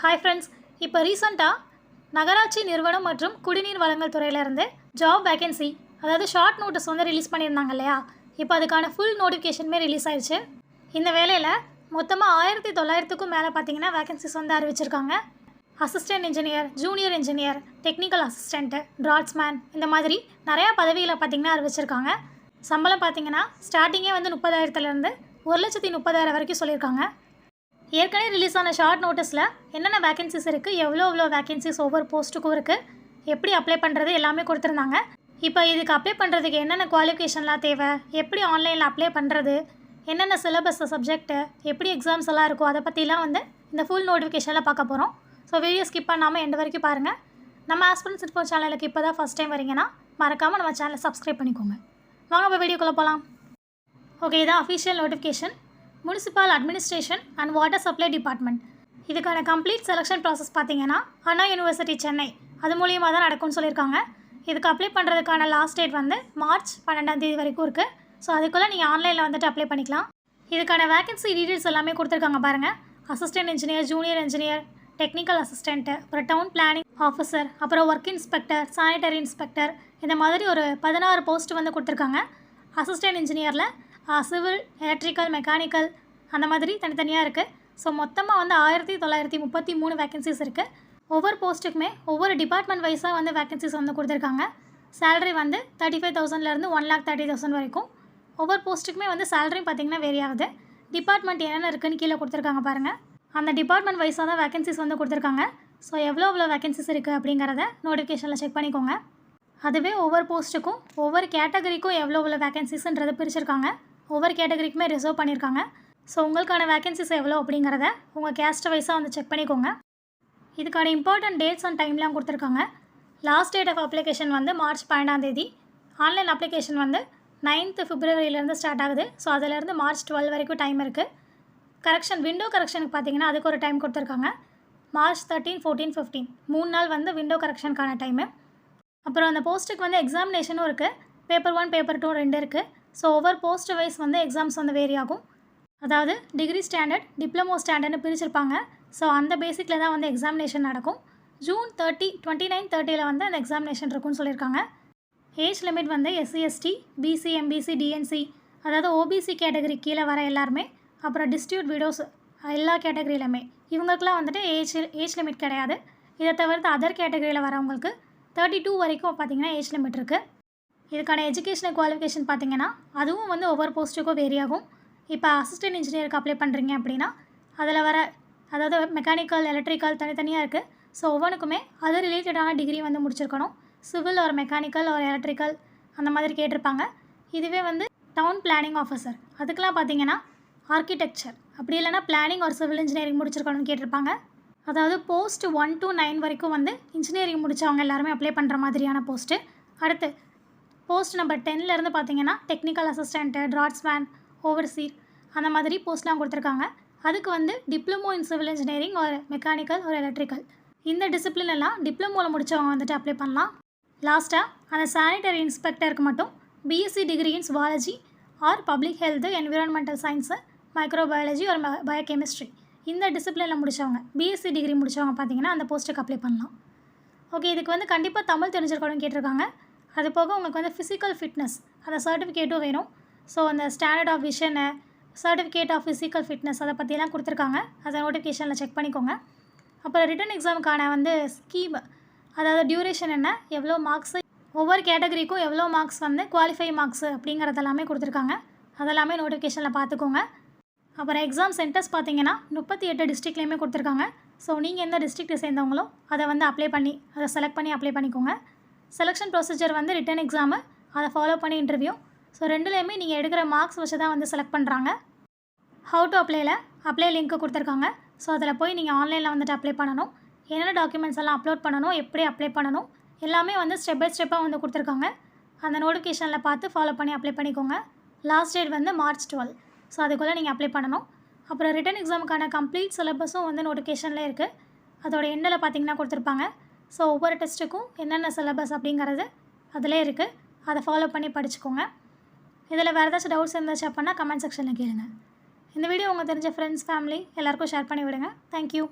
Hi friends இப்போ ரீசெண்டாக நகராட்சி நிறுவனம் மற்றும் குடிநீர் வழங்கல் துறையிலேருந்து ஜாப் வேகன்சி அதாவது ஷார்ட் நோட்டீஸ் வந்து ரிலீஸ் பண்ணியிருந்தாங்க இல்லையா? இப்போ அதுக்கான ஃபுல் நோட்டிஃபிகேஷனுமே ரிலீஸ் ஆயிடுச்சு இந்த வேலையில் மொத்தமாக ஆயிரத்தி தொள்ளாயிரத்துக்கும் மேலே பார்த்தீங்கன்னா வேகன்சிஸ் வந்து அறிவிச்சிருக்காங்க. Assistant engineer junior engineer technical assistant draughtsman இந்த மாதிரி நிறையா பதவிகளை பார்த்தீங்கன்னா அறிவிச்சிருக்காங்க. சம்பளம் பார்த்தீங்கன்னா ஸ்டார்டிங்கே வந்து முப்பதாயிரத்துலேருந்து ஒரு லட்சத்தி முப்பதாயிரம் வரைக்கும் சொல்லியிருக்காங்க. ஏற்கனவே ரிலீஸ் ஆன ஷார்ட் நோட்டீஸில் என்னென்ன வேகன்சிஸ் இருக்குது எவ்வளோ எவ்வளோ வேகன்சிஸ் ஒவ்வொரு போஸ்ட்டுக்கும் இருக்குது எப்படி அப்ளை பண்ணுறது எல்லாமே கொடுத்துருந்தாங்க. இப்போ இதுக்கு அப்ளை பண்ணுறதுக்கு என்னென்ன குவாலிஃபிகேஷன்லாம் தேவை எப்படி ஆன்லைனில் அப்ளை பண்ணுறது என்னென்ன சிலபஸ் சப்ஜெக்ட்டு எப்படி எக்ஸாம்ஸ் எல்லாம் இருக்கோ அதை பற்றிலாம் வந்து இந்த ஃபுல் நோட்டிஃபிகேஷனில் பார்க்க போகிறோம் ஸோ வீடியோ ஸ்கிப் பண்ணாமல் எண்டு வரைக்கும் பாருங்கள் நம்ம ஆஸ்பிரன்ஸ் இன்ஃபோ சேனலுக்கு இப்போ தான் ஃபஸ்ட் டைம் வரீங்கன்னா மறக்காமல் நம்ம சேனலை சப்ஸ்கிரைப் பண்ணிக்கோங்க. வாங்க இப்போ வீடியோக்குள்ளே போகலாம் ஓகே இதான் official notification municipal administration and water supply department இதுக்கான கம்ப்ளீட் செலெக்ஷன் ப்ராசஸ் பார்த்தீங்கன்னா அண்ணா யூனிவர்சிட்டி சென்னை அது மூலியமாக தான் நடக்கும்னு சொல்லியிருக்காங்க. இதுக்கு அப்ளை பண்ணுறதுக்கான லாஸ்ட் டேட் வந்து மார்ச் பன்னெண்டாம் தேதி வரைக்கும் இருக்குது ஸோ அதுக்குள்ளே நீங்கள் ஆன்லைனில் வந்துட்டு அப்ளை பண்ணிக்கலாம். இதுக்கான வேகன்சி டீட்டெயில்ஸ் எல்லாமே கொடுத்துருக்காங்க பாருங்கள் assistant engineer junior engineer technical assistant அப்புறம் டவுன் பிளானிங் ஆஃபீஸர் அப்புறம் ஒர்க் இன்ஸ்பெக்டர் சானிட்டரி இன்ஸ்பெக்டர் இந்த மாதிரி ஒரு பதினாறு போஸ்ட் வந்து கொடுத்துருக்காங்க. அசிஸ்டன்ட் இன்ஜினியரில் சிவில் எலக்ட்ரிக்கல் மெக்கானிக்கல் அந்த மாதிரி தனித்தனியாக இருக்குது ஸோ மொத்தமாக வந்து ஆயிரத்தி தொள்ளாயிரத்தி முப்பத்தி மூணு வேக்கன்சிஸ் இருக்குது ஒவ்வொரு போஸ்ட்டுக்குமே ஒவ்வொரு டிபார்ட்மெண்ட் வைஸாக வந்து வேகன்சிஸ் வந்து கொடுத்துருக்காங்க. சேலரி வந்து தேர்ட்டி ஃபைவ் தௌசண்ட்லேருந்து ஒன் லேக் தேர்ட்டி தௌசண்ட் வரைக்கும். ஒவ்வொரு போஸ்ட்டுக்குமே வந்து சேலரியும் பார்த்திங்கன்னா வேரி ஆகுது. டிபார்ட்மெண்ட் என்னென்ன இருக்குன்னு கீழே கொடுத்துருக்காங்க பாருங்கள் அந்த டிபார்ட்மெண்ட் வைஸாக தான் வேகன்சிஸ் வந்து கொடுத்துருக்காங்க. ஸோ எவ்வளோ எவ்வளோ வேகன்சிஸ் இருக்குது அப்படிங்கிறத நோட்டிஃபிகேஷனில் செக் பண்ணிக்கோங்க. அதுவே ஒவ்வொரு போஸ்ட்டுக்கும் ஒவ்வொரு கேட்டகரிக்கும் எவ்வளோ எவ்வளோ வேகன்சிஸ்ன்றதை பிரிச்சிருக்காங்க. ஒவ்வொரு கேட்டகரிக்குமே ரிசர்வ் பண்ணியிருக்காங்க. ஸோ உங்களுக்கான வேகன்சிஸ் எவ்வளோ அப்படிங்கிறத உங்கள் கேஸ்ட் வைஸாக வந்து செக் பண்ணிக்கோங்க. இதுக்கான இம்பார்ட்டன்ட் டேட்ஸ் அண்ட் டைம்லாம் கொடுத்துருக்காங்க. லாஸ்ட் டேட் ஆஃப் அப்ளிகேஷன் வந்து மார்ச் பன்னெண்டாம் தேதி. ஆன்லைன் அப்ளிகேஷன் வந்து நைன்த்து ஃபிப்ரவரியிலேருந்து ஸ்டார்ட் ஆகுது. ஸோ அதிலேருந்து மார்ச் டுவெல் வரைக்கும் டைம் இருக்குது கரெக்ஷன் விண்டோ கரெக்ஷனுக்கு பார்த்தீங்கன்னா அதுக்கு ஒரு டைம் கொடுத்துருக்காங்க. மார்ச் தேர்ட்டீன் ஃபோர்டீன் ஃபிஃப்டீன் மூணு நாள் வந்து விண்டோ கரெக்ஷனுக்கான டைமு அப்புறம் அந்த போஸ்ட்டுக்கு வந்து எக்ஸாமினேஷனும் இருக்குது பேப்பர் ஒன் பேப்பர் டூ ரெண்டு இருக்குது ஸோ ஒவ்வொரு போஸ்ட் வைஸ் வந்து எக்ஸாம்ஸ் வந்து வேரி ஆகும். அதாவது டிகிரி ஸ்டாண்டர்ட் டிப்ளமோ ஸ்டாண்டர்ட்னு பிரிச்சிருப்பாங்க. ஸோ அந்த பேசிக்கில் தான் வந்து எக்ஸாமினேஷன் நடக்கும். ஜூன் தேர்ட்டி டுவெண்ட்டி நைன் தேர்ட்டியில் வந்து அந்த எக்ஸாமினேஷன் இருக்கும்னு சொல்லியிருக்காங்க. ஏஜ் லிமிட் வந்து SC ST BC MBC DNC அதாவது ஓபிசி கேட்டகரி கீழே வர எல்லாருமே அப்புறம் டிஸ்ட்ரிபியூட் விடோஸ் எல்லா கேட்டகரியிலுமே இவங்களுக்குலாம் வந்துட்டு ஏஜ் ஏஜ் லிமிட் கிடையாது. இதை தவிர்த்து அதர் கேட்டகரியில் வரவங்களுக்கு தேர்ட்டி டூ வரைக்கும் பார்த்திங்கன்னா ஏஜ் லிமிட் இருக்குது இதுக்கான எஜுகேஷனல் குவாலிஃபிகேஷன் பார்த்தீங்கன்னா அதுவும் வந்து ஒவ்வொரு போஸ்ட்டுக்கும் வேரி ஆகும். இப்போ அசிஸ்டன்ட் இன்ஜினியருக்கு அப்ளை பண்ணுறீங்க அப்படின்னா அதில் வர அதாவது மெக்கானிக்கல் எலக்ட்ரிக்கல் தனித்தனியாக இருக்குது ஸோ ஒவ்வொன்றுக்குமே அது ரிலேட்டடான டிகிரி வந்து முடிச்சிருக்கணும். சிவில் ஒரு மெக்கானிக்கல் ஒரு எலக்ட்ரிக்கல் அந்த மாதிரி கேட்டிருப்பாங்க. இதுவே வந்து டவுன் பிளானிங் ஆஃபீஸர் அதுக்கெலாம் பார்த்தீங்கன்னா ஆர்கிடெக்சர் அப்படி இல்லைனா பிளானிங் ஒரு சிவில் இன்ஜினியரிங் முடிச்சிருக்கணும்னு கேட்டிருப்பாங்க. அதாவது போஸ்ட் ஒன் டு நைன் வரைக்கும் வந்து இன்ஜினியரிங் முடித்தவங்க எல்லாருமே அப்ளை பண்ணுற மாதிரியான போஸ்ட்டு அடுத்து போஸ்ட் நம்பர் டென்லேருந்து பார்த்தீங்கன்னா டெக்னிக்கல் அசிஸ்டண்ட்டு ட்ராட்ஸ்மேன் ஓவர்சீர் அந்த மாதிரி போஸ்ட்லாம் கொடுத்துருக்காங்க. அதுக்கு வந்து டிப்ளமோ இன் சிவில் இன்ஜினியரிங் ஒரு மெக்கானிக்கல் ஒரு எலக்ட்ரிக்கல் இந்த டிசிப்ளின் எல்லாம் டிப்ளமோவில் முடித்தவங்க வந்துட்டு அப்ளை பண்ணலாம். லாஸ்ட்டாக அந்த சானிடரி இன்ஸ்பெக்டருக்கு மட்டும் BSc degree in zoology or public health environmental science microbiology ஒரு பயோகெமிஸ்ட்ரி இந்த டிசிப்ளினில் முடித்தவங்க பிஎஸ்சி டிகிரி முடித்தவங்க பார்த்தீங்கன்னா அந்த போஸ்ட்டுக்கு அப்ளை பண்ணலாம். ஓகே இதுக்கு வந்து கண்டிப்பாக தமிழ் தெரிஞ்சிருக்கணும்னு கேட்டிருக்காங்க. அது போக உங்களுக்கு வந்து ஃபிசிக்கல் ஃபிட்னஸ் அந்த சர்டிஃபிகேட்டும் வேணும். ஸோ அந்த standard of vision certificate of physical fitness அதை பற்றிலாம் கொடுத்துருக்காங்க. அதை நோட்டிஃபிகேஷனில் செக் பண்ணிக்கோங்க. அப்புறம் ரிட்டன் எக்ஸாமுக்கான வந்து ஸ்கீம் அதாவது டியூரேஷன் என்ன எவ்வளோ மார்க்ஸு ஒவ்வொரு கேட்டகரிக்கும் எவ்வளோ மார்க்ஸ் வந்து குவாலிஃபை மார்க்ஸ் அப்படிங்கிறதெல்லாமே கொடுத்துருக்காங்க. அதெல்லாமே நோட்டிஃபிகேஷனில் பார்த்துக்கோங்க. அப்புறம் எக்ஸாம் சென்டர்ஸ் பார்த்தீங்கன்னா முப்பத்தி எட்டு டிஸ்ட்ரிக்ட்லேயுமே கொடுத்துருக்காங்க. ஸோ நீங்கள் எந்த டிஸ்ட்ரிக்ட்டை சேர்ந்தவங்களோ அதை வந்து அப்ளை பண்ணி அதை செலக்ட் பண்ணி அப்ளை பண்ணிக்கோங்க. செலெக்ஷன் ப்ரொசீஜர் வந்து ரிட்டன் எக்ஸாமு அதை ஃபாலோ பண்ணி இன்டர்வியூ ஸோ ரெண்டுலேயுமே நீங்கள் எடுக்கிற மார்க்ஸ் வச்சு தான் வந்து செலக்ட் பண்ணுறாங்க ஹவு டு அப்ளைல அப்ளை லிங்க்கு கொடுத்துருக்காங்க. ஸோ அதில் போய் நீங்கள் ஆன்லைனில் வந்துட்டு அப்ளை பண்ணணும். என்னென்ன டாக்குமெண்ட்ஸ் எல்லாம் அப்லோட் பண்ணணும் எப்படி அப்ளை பண்ணணும் எல்லாமே வந்து ஸ்டெப் பை ஸ்டெப்பாக வந்து கொடுத்துருக்காங்க. அந்த நோட்டிஃபிகேஷனில் பார்த்து ஃபாலோ பண்ணி அப்ளை பண்ணிக்கோங்க. லாஸ்ட் டேட் வந்து மார்ச் டுவெல் ஸோ அதுக்குள்ளே நீங்கள் அப்ளை பண்ணணும். அப்புறம் ரிட்டன் எக்ஸாமுக்கான கம்ப்ளீட் சிலபஸும் வந்து நோட்டிஃபிகேஷனில் இருக்குது அதோட எண்டில் பார்த்தீங்கன்னா கொடுத்துருப்பாங்க. ஸோ ஒவ்வொரு டெஸ்ட்டுக்கும் என்னென்ன சிலபஸ் அப்படிங்கிறது அதிலே இருக்குது அதை ஃபாலோ பண்ணி படிச்சுக்கோங்க. இதில் வேறு ஏதாச்சும் டவுட்ஸ் இருந்துச்சு அப்படின்னா கமெண்ட் செக்ஷனில் கேளுங்க. இந்த வீடியோ உங்கள் தெரிஞ்ச ஃப்ரெண்ட்ஸ் ஃபேமிலி எல்லாேருக்கும் ஷேர் பண்ணி விடுங்க. தேங்க்யூ